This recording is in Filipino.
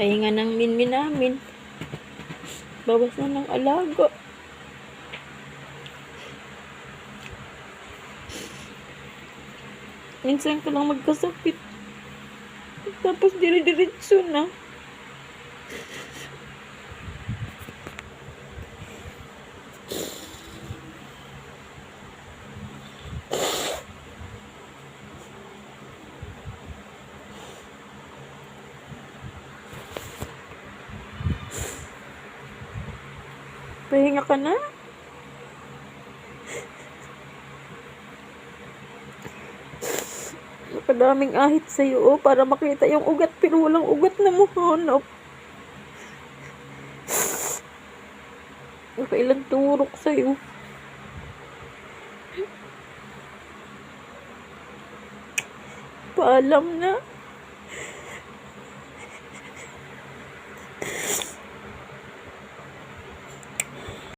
Pahinga ng minmin namin. Bawas na ng alaga. Minsan ka lang magkasakit. Tapos dire-diretso na. Pahinga ka na? Napakadaming ahit sa'yo oh, para makita yung ugat pero walang ugat na mo hanap. Nakailang turok sa'yo. Paalam na.